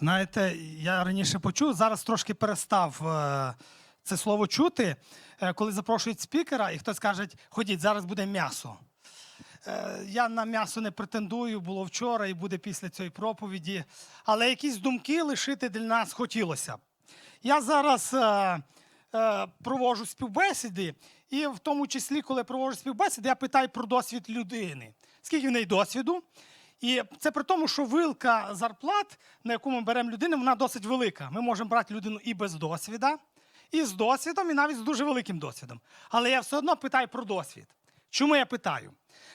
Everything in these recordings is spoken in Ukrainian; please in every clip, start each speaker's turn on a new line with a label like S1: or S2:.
S1: Знаєте, я раніше почув, зараз трошки перестав е, це слово чути, е, коли запрошують спікера, і хтось каже, ходіть, зараз буде м'ясо. Е, я на м'ясо не претендую, було вчора і буде після цієї проповіді. Але якісь думки лишити для нас хотілося. Я зараз е, співбесіди, і в тому числі, коли проводжу співбесіди, я питаю про досвід людини. Скільки в неї досвіду? І це при тому, що вилка зарплат, на яку ми беремо людину, вона досить велика. Ми можемо брати людину і без досвіда, і з досвідом, і навіть з дуже великим досвідом. Але я все одно питаю про досвід. Чому я питаю?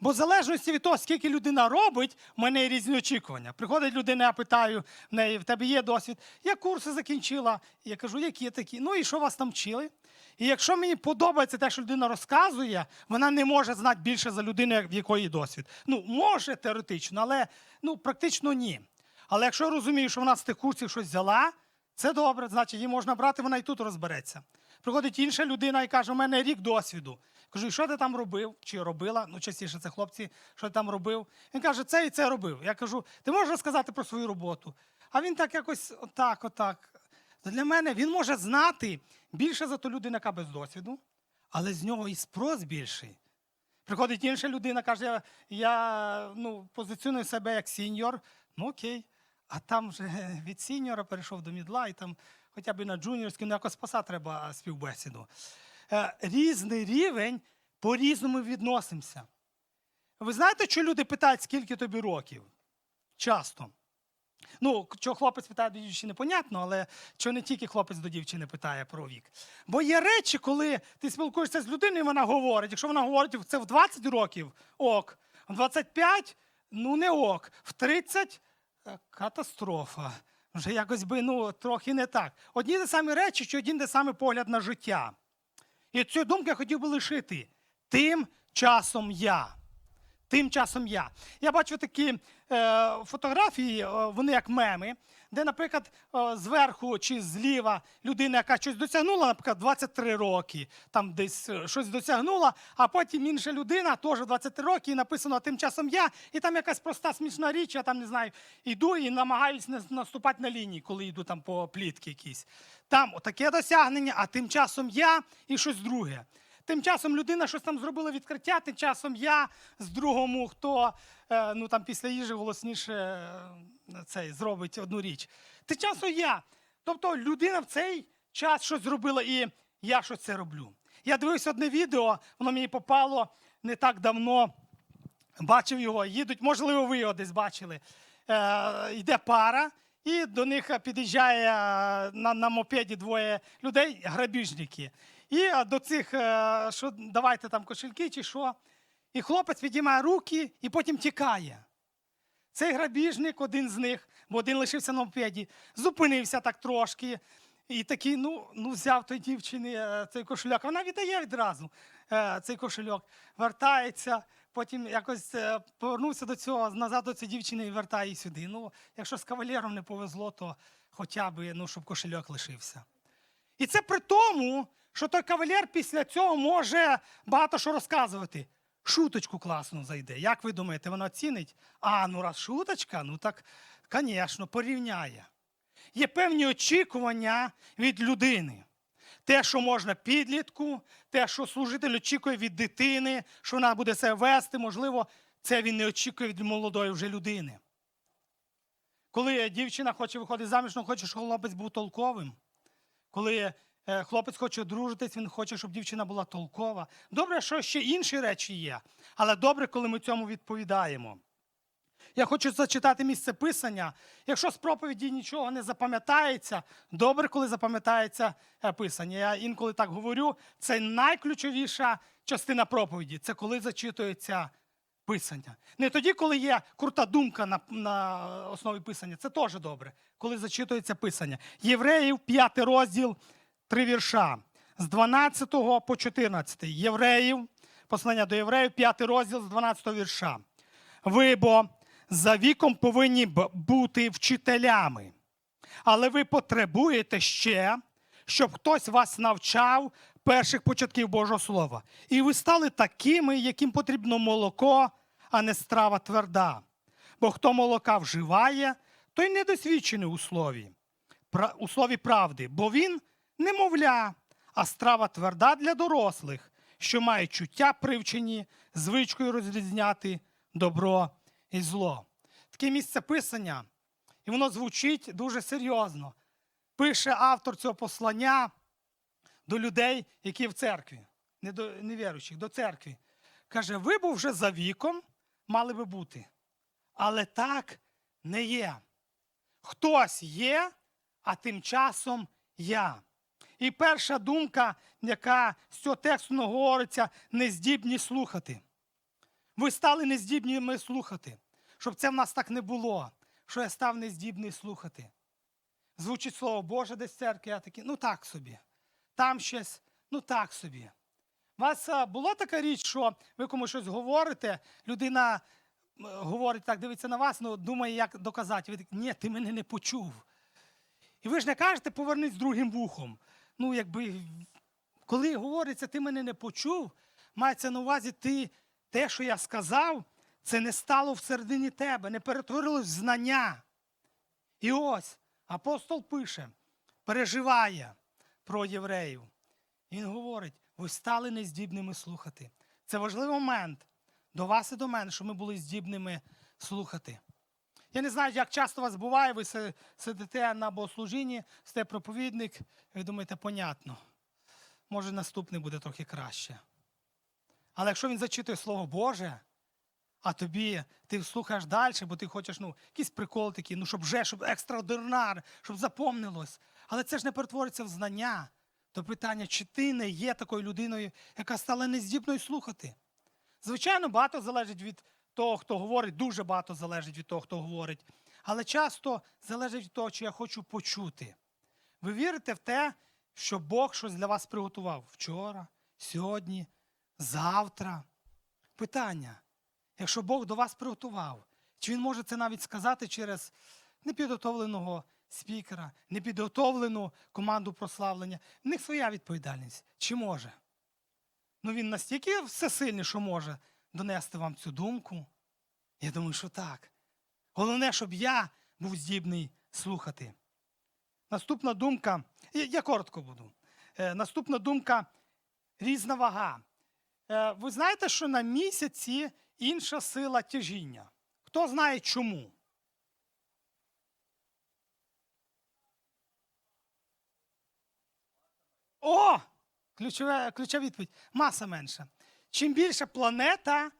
S1: Бо в залежності від того, скільки людина робить, в мене є різні очікування. Приходить людина, я питаю в неї, в тебе є досвід. Я курси закінчила. Я кажу, які такі? Ну і що вас там вчили? І якщо мені подобається те, що людина розказує, вона не може знати більше за людину, в якої досвід. Ну, може теоретично, але ну, практично ні. Але якщо я розумію, що вона з тих курсів щось взяла, це добре, значить її можна брати, вона і тут розбереться. Приходить інша людина і каже: у мене рік досвіду. Кажу, і що ти там робив? Чи робила? Ну, частіше це хлопці, що ти там робив. Він каже, це і це робив. Я кажу, ти можеш розказати про свою роботу? А він так якось отак, отак. Для мене він може знати більше за ту людину, яка без досвіду, але з нього і спрос більший. Приходить інша людина, каже, я, я ну, позиціоную себе як сіньор. Ну окей. А там вже від сіньора перейшов до мідла, і там хоча б на джуніорський, ну якось спаса треба співбесіду. Е, різний рівень, по-різному відносимося. Ви знаєте, що люди питають, скільки тобі років? Часто. Ну, що хлопець питає до дівчини, понятно, але що не тільки хлопець до дівчини питає про вік. Бо є речі, коли ти спілкуєшся з людиною, і вона говорить. Якщо вона говорить це в 20 років, ок. В 25 ну не ок. В 30 е, катастрофа. Вже якось би ну, трохи не так. Одні ті самі речі, чи один той самий погляд на життя. І цю думку я хотів би лишити. Тим часом я. Тим часом я. Я бачу такі е, фотографії, е, вони як меми, де, наприклад, е, зверху чи зліва людина, яка щось досягнула, наприклад, 23 роки, там десь е, щось досягнула, а потім інша людина, теж 23 роки, і написано тим часом я, і там якась проста смішна річ, я там не знаю, йду і намагаюсь не наступати на лінії, коли йду там по плітки якісь. Там таке досягнення, а тим часом я і щось друге. Тим часом людина щось там зробила відкриття, тим часом я з другому, хто е, ну, там, після їжі голосніше е, цей, зробить одну річ. Тим часом я. Тобто людина в цей час щось зробила, і я щось це роблю. Я дивився одне відео, воно мені попало не так давно. Бачив його, їдуть, можливо, ви його десь бачили. Е, йде пара, і до них під'їжджає е, на, на мопеді двоє людей, грабіжники. І е, до цих, е, що давайте там кошельки чи що. І хлопець підіймає руки і потім тікає. Цей грабіжник, один з них, бо один лишився на мопеді, зупинився так трошки. І такий, ну, ну взяв той дівчини е, цей кошельок. Вона віддає відразу цей кошельок, вертається, потім якось повернувся до цього, назад до цієї дівчини і вертає її сюди. Ну, якщо з кавалером не повезло, то хоча б, ну, щоб кошельок лишився. І це при тому, що той кавалер після цього може багато що розказувати. Шуточку класно зайде. Як ви думаєте, вона оцінить? А, ну раз шуточка, ну так, звісно, порівняє. Є певні очікування від людини. Те, що можна підлітку, те, що служитель очікує від дитини, що вона буде себе вести, можливо, це він не очікує від молодої вже людини. Коли дівчина хоче виходити заміж, вона хоче, щоб хлопець був толковим. Коли хлопець хоче одружитись, він хоче, щоб дівчина була толкова. Добре, що ще інші речі є, але добре, коли ми цьому відповідаємо. Я хочу зачитати місце писання. Якщо з проповіді нічого не запам'ятається, добре, коли запам'ятається е, писання. Я інколи так говорю, це найключовіша частина проповіді це коли зачитується писання. Не тоді, коли є крута думка на, на основі писання, це теж добре, коли зачитується писання. Євреїв, 5 розділ, 3 вірша. З 12 по 14. Євреїв, послання до євреїв, 5 розділ з 12 вірша. Ви бо за віком повинні бути вчителями, але ви потребуєте ще, щоб хтось вас навчав перших початків Божого Слова. І ви стали такими, яким потрібно молоко, а не страва тверда. Бо хто молока вживає, той недосвідчений у слові, у слові правди, бо він немовля, а страва тверда для дорослих, що мають чуття привчені, звичкою розрізняти добро і зло. Таке місце писання, і воно звучить дуже серйозно. Пише автор цього послання до людей, які в церкві, не до невіруючих, до церкви. Каже, ви б вже за віком мали би бути. Але так не є. Хтось є, а тим часом я. І перша думка, яка з цього тексту говориться, нездібні слухати. Ви стали нездібніми слухати, щоб це в нас так не було, що я став нездібний слухати. Звучить слово Боже десь в церкві, я такий, ну так собі. Там щось, ну так собі. У вас була така річ, що ви комусь щось говорите, людина говорить так, дивиться на вас, ну думає, як доказати. Ви так, ні, ти мене не почув. І ви ж не кажете, повернись другим вухом. Ну, якби, коли говориться, ти мене не почув, мається на увазі, ти те, що я сказав, це не стало всередині тебе, не перетворилось в знання. І ось апостол пише, переживає про євреїв. Він говорить: ви стали нездібними слухати. Це важливий момент до вас і до мене, щоб ми були здібними слухати. Я не знаю, як часто у вас буває, ви сидите на богослужінні, сте проповідник, і ви думаєте, понятно. Може, наступний буде трохи краще. Але якщо він зачитує Слово Боже, а тобі ти слухаєш далі, бо ти хочеш ну, якийсь прикол такий, ну, щоб вже, щоб екстраординар, щоб запомнилось. Але це ж не перетвориться в знання. То питання, чи ти не є такою людиною, яка стала нездібною слухати? Звичайно, багато залежить від того, хто говорить, дуже багато залежить від того, хто говорить. Але часто залежить від того, чи я хочу почути. Ви вірите в те, що Бог щось для вас приготував вчора, сьогодні, завтра. Питання: якщо Бог до вас приготував, чи він може це навіть сказати через непідготовленого спікера, непідготовлену команду прославлення? В них своя відповідальність. Чи може? Ну він настільки всесильний, що може донести вам цю думку. Я думаю, що так. Головне, щоб я був здібний слухати. Наступна думка, я, я коротко буду. Е, наступна думка різна вага. Е, ви знаєте, що на місяці інша сила тяжіння. Хто знає чому? О! Ключова, ключова відповідь. Маса менша. Чим більша планета,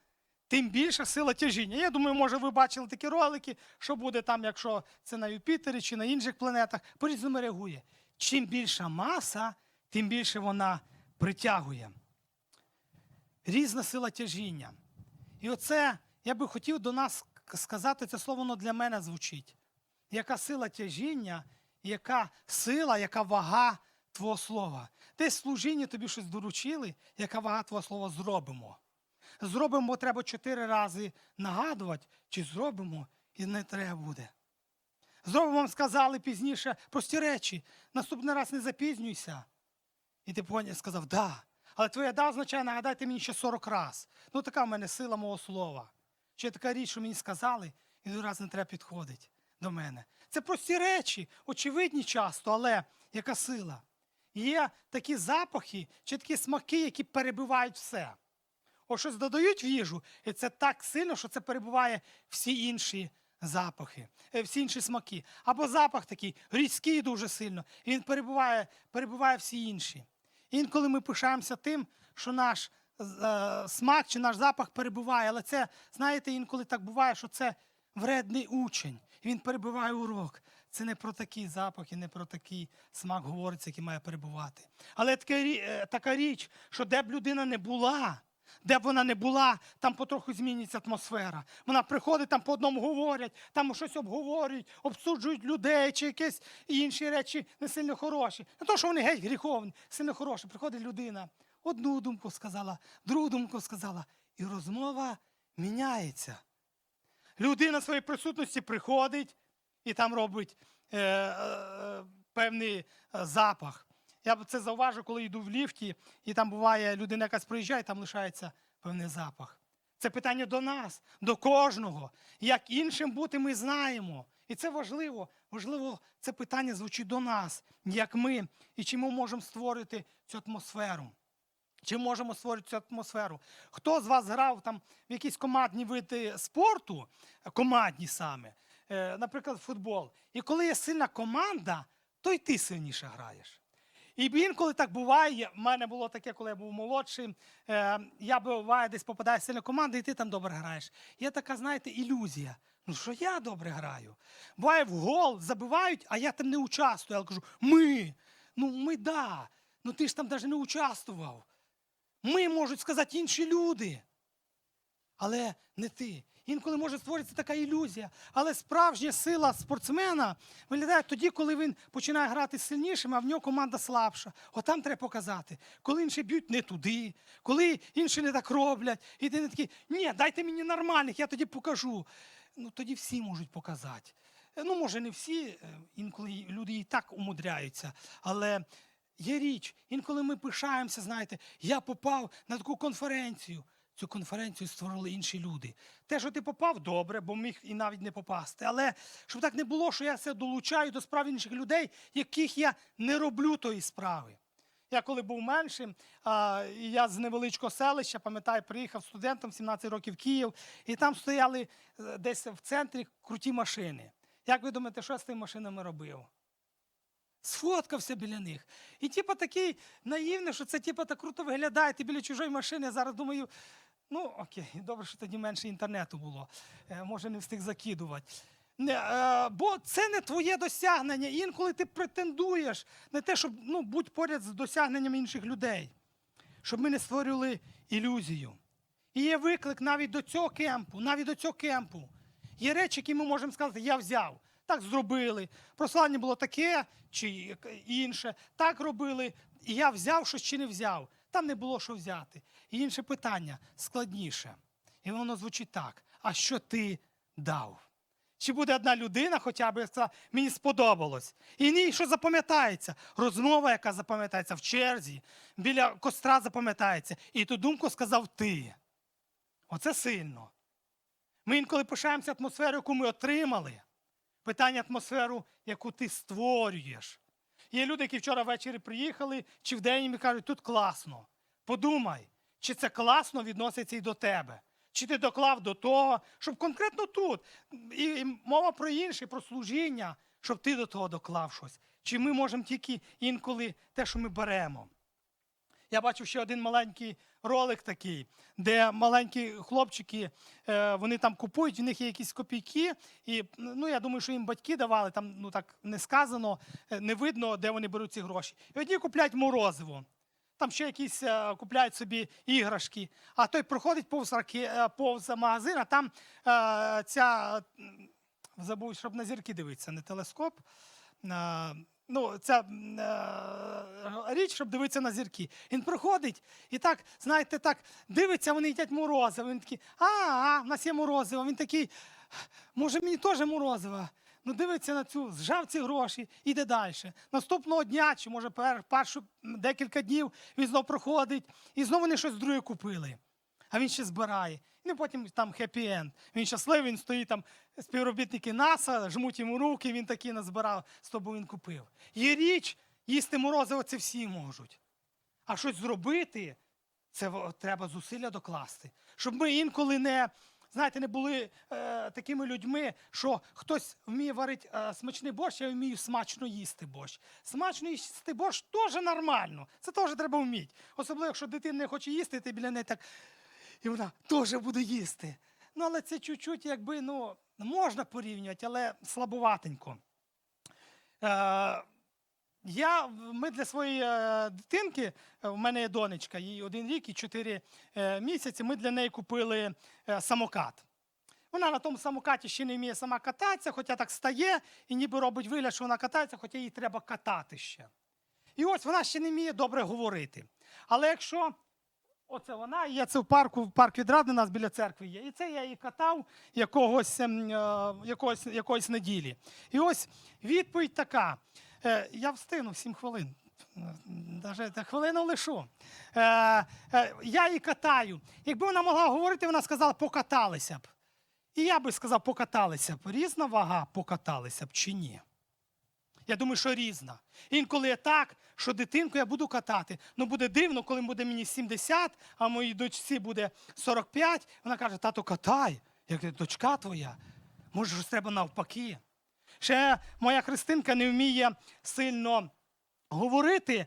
S1: тим більша сила тяжіння. Я думаю, може, ви бачили такі ролики, що буде там, якщо це на Юпітері чи на інших планетах, по-різному реагує. Чим більша маса, тим більше вона притягує. Різна сила тяжіння. І оце я би хотів до нас сказати, це слово воно для мене звучить. Яка сила тяжіння, яка сила, яка вага Твого слова. Десь в служінні тобі щось доручили, яка вага Твого слова зробимо. Зробимо, бо треба чотири рази нагадувати, чи зробимо, і не треба буде. Зробимо, вам сказали пізніше прості речі. Наступний раз не запізнюйся. І ти поняв, сказав, да. Але твоя да означає, нагадайте мені ще 40 раз. Ну, така в мене сила мого слова. Чи така річ, що мені сказали, і другий раз не треба підходити до мене. Це прості речі, очевидні часто, але яка сила? Є такі запахи чи такі смаки, які перебивають все. О, щось додають в їжу, і це так сильно, що це перебуває всі інші запахи, е, всі інші смаки. Або запах такий різкий дуже сильно, і він перебуває, перебуває всі інші. Інколи ми пишаємося тим, що наш е, смак чи наш запах перебуває, але це, знаєте, інколи так буває, що це вредний учень, він перебуває урок. Це не про такий запах і не про такий смак говориться, який має перебувати. Але така, е, така річ, що де б людина не була, де б вона не була, там потроху змінюється атмосфера. Вона приходить, там по одному говорять, там щось обговорюють, обсуджують людей чи якісь інші речі не сильно хороші. Не то, що вони геть гріховні, сильно хороші. Приходить людина, одну думку сказала, другу думку сказала, і розмова міняється. Людина в своїй присутності приходить і там робить е, е, певний е, запах. Я це зауважу, коли йду в ліфті, і там буває людина якась проїжджає, там лишається певний запах. Це питання до нас, до кожного. Як іншим бути, ми знаємо. І це важливо. Важливо, це питання звучить до нас, як ми, і чи ми можемо створити цю атмосферу. Чи можемо створити цю атмосферу? Хто з вас грав там в якісь командні види спорту, командні саме, наприклад, футбол. І коли є сильна команда, то й ти сильніше граєш. І інколи так буває. В мене було таке, коли я був молодший. Е, я буває, десь попадаю в сильну команду, і ти там добре граєш. Є така, знаєте, ілюзія. Ну що я добре граю? Буває в гол забивають, а я там не участвую. Я кажу, ми. Ну, ми да. Ну ти ж там навіть не участвував. Ми можуть сказати інші люди. Але не ти. Інколи може створитися така ілюзія. Але справжня сила спортсмена виглядає тоді, коли він починає грати сильнішим, а в нього команда слабша. Отам треба показати. Коли інші б'ють не туди, коли інші не так роблять, і ти не такий, ні, дайте мені нормальних, я тоді покажу. Ну тоді всі можуть показати. Ну, може, не всі, е, інколи люди і так умудряються. Але є річ, інколи ми пишаємося, знаєте, я попав на таку конференцію. Цю конференцію створили інші люди. Те, що ти попав, добре, бо міг і навіть не попасти. Але щоб так не було, що я все долучаю до справ інших людей, яких я не роблю тої справи. Я коли був меншим, я з невеличкого селища, пам'ятаю, приїхав студентом 17 років в Київ, і там стояли е, десь в центрі круті машини. Як ви думаєте, що я з тими машинами робив? Сфоткався біля них. І типу такий наївний, що це типу так круто виглядає. Ти біля чужої машини. Я зараз думаю, ну окей, добре, що тоді менше інтернету було. Е, може, не встиг закидувати. Не, е, бо це не твоє досягнення. Інколи ти претендуєш на те, щоб ну, будь поряд з досягненням інших людей, щоб ми не створювали ілюзію. І є виклик навіть до цього кемпу, навіть до цього кемпу. Є речі, які ми можемо сказати, я взяв. Так зробили. Прослання було таке чи інше. Так робили. І я взяв щось чи не взяв. Там не було що взяти. І інше питання складніше. І воно звучить так: а що ти дав? Чи буде одна людина, хоча б сказала, мені сподобалось. І ні, що запам'ятається? Розмова, яка запам'ятається в черзі, біля костра запам'ятається. І ту думку сказав ти. Оце сильно. Ми інколи пишаємося атмосферою, яку ми отримали. Питання атмосферу, яку ти створюєш. Є люди, які вчора ввечері приїхали, чи вдень і кажуть, тут класно. Подумай, чи це класно відноситься і до тебе. Чи ти доклав до того, щоб конкретно тут, і, і мова про інше, про служіння, щоб ти до того доклав щось. Чи ми можемо тільки інколи те, що ми беремо. Я бачив ще один маленький ролик такий, де маленькі хлопчики, е, вони там купують, в них є якісь копійки, і ну, я думаю, що їм батьки давали, там ну так не сказано, е, не видно, де вони беруть ці гроші. І одні купляють морозиво. Там ще якісь е, купляють собі іграшки, а той проходить повз, раки, е, повз магазин, а там е, ця забув, щоб на зірки дивитися, не телескоп. Е, ну, ця е, річ, щоб дивитися на зірки. Він проходить і так, знаєте, так дивиться, вони їдять морозиво. Він такий, а, а, в нас є морозиво. Він такий, може, мені теж морозиво. Ну, дивиться на цю, зжав ці гроші, іде далі. Наступного дня, чи може пер, першу декілька днів, він знов проходить, і знову вони щось друге купили. А він ще збирає. Ну, потім там хеппі-енд. Він щасливий, він стоїть там, співробітники НАСА, жмуть йому руки, він такий назбирав, з тобою він купив. Є річ, їсти морозиво це всі можуть. А щось зробити, це треба зусилля докласти. Щоб ми інколи не, знаєте, не були е, такими людьми, що хтось вміє варити е, смачний борщ, я вмію смачно їсти борщ. Смачно їсти борщ теж нормально. Це теж треба вміти. Особливо, якщо дитина не хоче їсти, ти біля неї так. І вона теж буде їсти. Ну, але це чуть-чуть, якби, ну, можна порівнювати, але слабоватенько. Е, я, ми для своєї е, дитинки, е, в мене є донечка, їй один рік і чотири е, місяці, ми для неї купили самокат. Вона на тому самокаті ще не вміє сама кататися, хоча так стає і ніби робить вигляд, що вона катається, хоча їй треба катати ще. І ось вона ще не вміє добре говорити. Але якщо Оце вона, я це в парку, парк відради нас біля церкви є. І це я її катав якогось, ем, е, якогось, якоїсь неділі. І ось відповідь така. Е, я встигну 7 хвилин. Та хвилину лишу. Е, я її катаю. Якби вона могла говорити, вона сказала, покаталися б. І я би сказав, покаталися б. Різна вага покаталися б чи ні? Я думаю, що різна. Інколи є так, що дитинку я буду катати. Ну буде дивно, коли буде мені 70, а моїй дочці буде 45. Вона каже: тато, катай, як дочка твоя. Може, щось треба навпаки. Ще моя Христинка не вміє сильно говорити, е,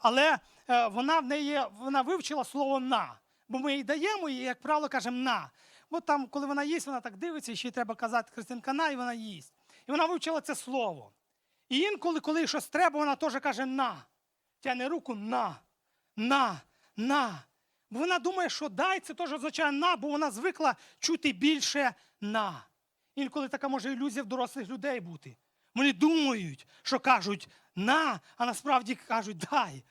S1: але е, вона в неї вона вивчила слово на. Бо ми їй даємо, і, як правило, кажемо на. Бо там, коли вона їсть, вона так дивиться, і ще й треба казати Христинка на, і вона їсть. І вона вивчила це слово. І інколи, коли щось треба, вона теж каже на. Тяне руку на, на, на. Бо вона думає, що дай це теж означає на, бо вона звикла чути більше на. Інколи така може ілюзія в дорослих людей бути. Вони думають, що кажуть на, а насправді кажуть дай,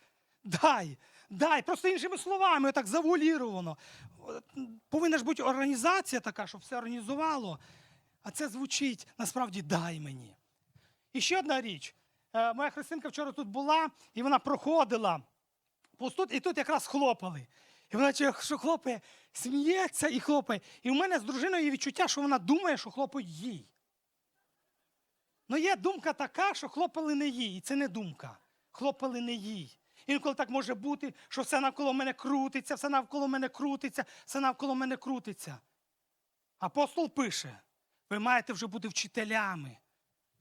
S1: дай, дай. Просто іншими словами, так завуаліровано. Повинна ж бути організація така, щоб все організувало. А це звучить насправді дай мені. І ще одна річ. Е, Моя Христинка вчора тут була, і вона проходила тут, і тут якраз хлопали. І вона чує, що хлопає, сміється і хлопає. І в мене з дружиною є відчуття, що вона думає, що хлопають їй. Ну є думка така, що хлопали не їй. І це не думка. Хлопали не їй. Інколи так може бути, що все навколо мене крутиться, все навколо мене крутиться, все навколо мене крутиться. Апостол пише: ви маєте вже бути вчителями.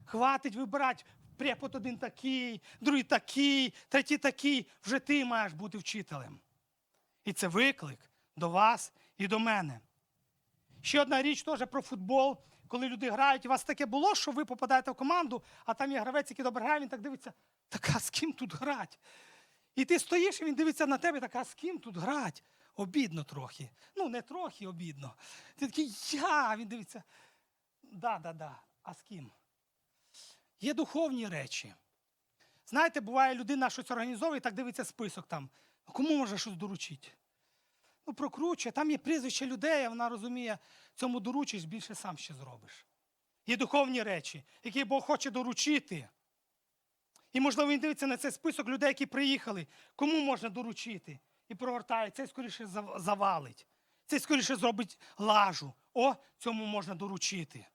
S1: Хватить вибирати препод один такий, другий такий, третій такий. Вже ти маєш бути вчителем. І це виклик до вас і до мене. Ще одна річ теж про футбол. Коли люди грають, у вас таке було, що ви попадаєте в команду, а там є гравець, який добре грає, він так дивиться, так а з ким тут грати? І ти стоїш, і він дивиться на тебе, так а з ким тут грати? Обідно трохи. Ну, не трохи обідно. Ти такий я. Він дивиться. Да, да, да. А з ким? Є духовні речі. Знаєте, буває, людина щось організовує так дивиться список там. Кому може щось доручити? Ну, прокручує, там є прізвище людей, а вона розуміє, цьому доручиш, більше сам ще зробиш. Є духовні речі, які Бог хоче доручити. І, можливо, він дивиться на цей список людей, які приїхали, кому можна доручити. І прогортає, цей скоріше завалить, цей скоріше зробить лажу. О, цьому можна доручити.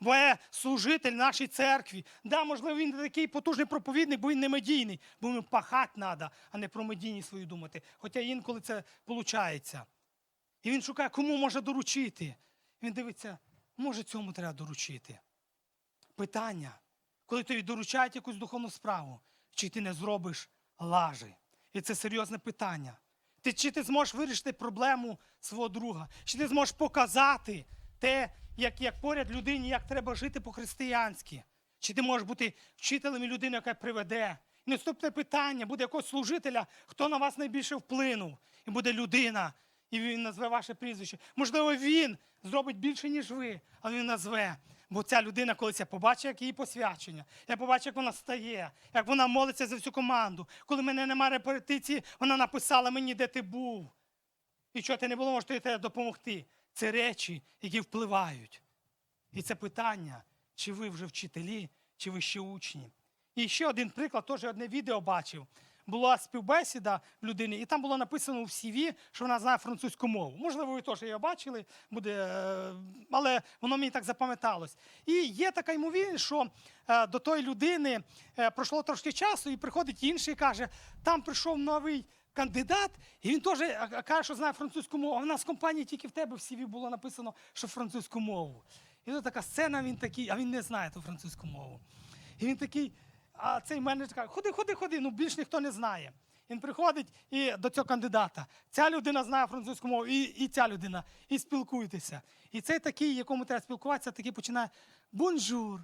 S1: Бо служитель нашій церкві. Да, можливо, він не такий потужний проповідник, бо він не медійний, бо йому пахати треба, а не про медійність свою думати. Хоча інколи це виходить. І він шукає, кому може доручити. Він дивиться, може цьому треба доручити. Питання, коли тобі доручають якусь духовну справу, чи ти не зробиш лажи. І це серйозне питання. Ти, чи ти зможеш вирішити проблему свого друга? Чи ти зможеш показати те, як, як поряд людині, як треба жити по-християнськи? Чи ти можеш бути вчителем і людиною, яка приведе? І наступне питання буде якогось служителя, хто на вас найбільше вплинув. І буде людина, і він назве ваше прізвище. Можливо, він зробить більше, ніж ви, але він назве. Бо ця людина, колись я побачив, як її посвячення. Я побачив, як вона стає, як вона молиться за всю команду. Коли мене немає репетиції, вона написала мені, де ти був. І що ти не було, може тебе допомогти. Це речі, які впливають. І це питання, чи ви вже вчителі, чи ви ще учні. І ще один приклад, теж одне відео бачив. Була співбесіда в людини, і там було написано в CV, що вона знає французьку мову. Можливо, ви теж її бачили, буде, е, але воно мені так запам'яталось. І є така ймовірність, що е, до тої людини е, пройшло трошки часу, і приходить інший і каже: там прийшов новий кандидат, і він теж е, каже, що знає французьку мову. А в нас в компанії тільки в тебе в CV було написано, що французьку мову. І тут така сцена, він такий, а він не знає ту французьку мову. І він такий, а цей менеджер каже, ходи, ходи, ходи, ну більш ніхто не знає. Він приходить і до цього кандидата. Ця людина знає французьку мову, і, і ця людина, і спілкуйтеся. І цей такий, якому треба спілкуватися, такий починає бонжур.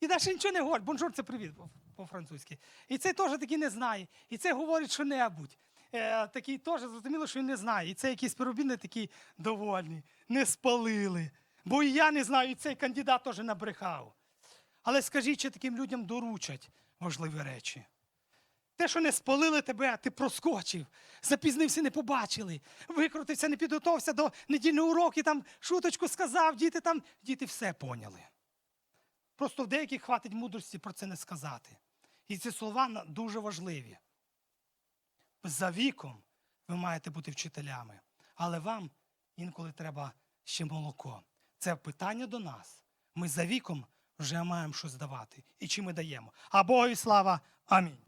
S1: І далі нічого не говорить. Бонжур це привіт по-французьки. І цей теж такий не знає. І цей говорить що-небудь. Е, такий теж зрозуміло, що він не знає. І цей якийсь співробітник такий довольний. Не спалили. Бо і я не знаю, і цей кандидат теж набрехав. Але скажіть, чи таким людям доручать важливі речі? Те, що не спалили тебе, ти проскочив, запізнився, не побачили, викрутився, не підготувався до недільного уроку, там шуточку сказав, діти там, діти все поняли. Просто в деяких хватить мудрості про це не сказати. І ці слова дуже важливі. За віком ви маєте бути вчителями, але вам інколи треба ще молоко. Це питання до нас. Ми за віком вже маємо щось давати. І чи ми даємо? А Богові слава. Амінь.